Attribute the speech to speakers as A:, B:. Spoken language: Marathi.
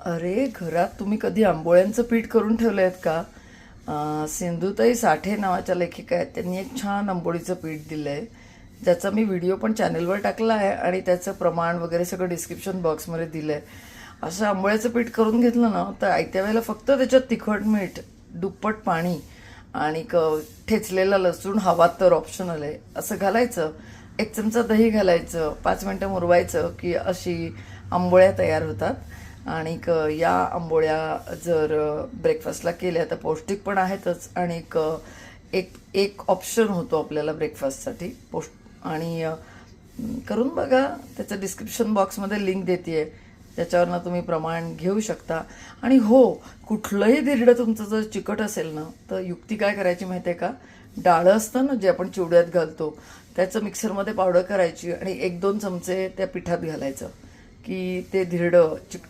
A: अरे घरात तुम्ही कधी आंबोळ्यांचं पीठ करून ठेवलं आहेत का सिंधुताई साठे नावाच्या लेखिका आहेत. त्यांनी एक छान आंबोळीचं पीठ दिलं आहे ज्याचा मी व्हिडिओ पण चॅनलवर टाकला आहे आणि त्याचं प्रमाण वगैरे सगळं डिस्क्रिप्शन बॉक्समध्ये दिलं आहे असं आंबोळ्याचं पीठ करून घेतलं ना तर आयत्या वेळेला फक्त त्याच्यात तिखट मीठ दुप्पट पाणी आणि क ठेचलेला लसूण हवा तर ऑप्शनल आहे. असं घालायचं. एक चमचा दही घालायचं. पाच मिनटं मुरवायचं की अशी आंबोळ्या तयार होतात. आणि या आंबोळ्या जर ब्रेकफास्टला केल्या तर पौष्टिक पण आहेतच आणि एक एक ऑप्शन होतो आपल्याला ब्रेकफास्टसाठी पौष्ट आणि करून बघा. त्याचं डिस्क्रिप्शन बॉक्समध्ये लिंक देते त्याच्यावरनं तुम्ही प्रमाण घेऊ शकता. आणि हो कुठलंही धिरडं तुमचं जर चिकट असेल ना तर युक्ती काय करायची माहिती आहे का? डाळं असतं ना जे आपण चिवड्यात घालतो त्याचं मिक्सरमध्ये पावडर करायची आणि एक दोन चमचे त्या पिठात घालायचं की ते धिरडं चिक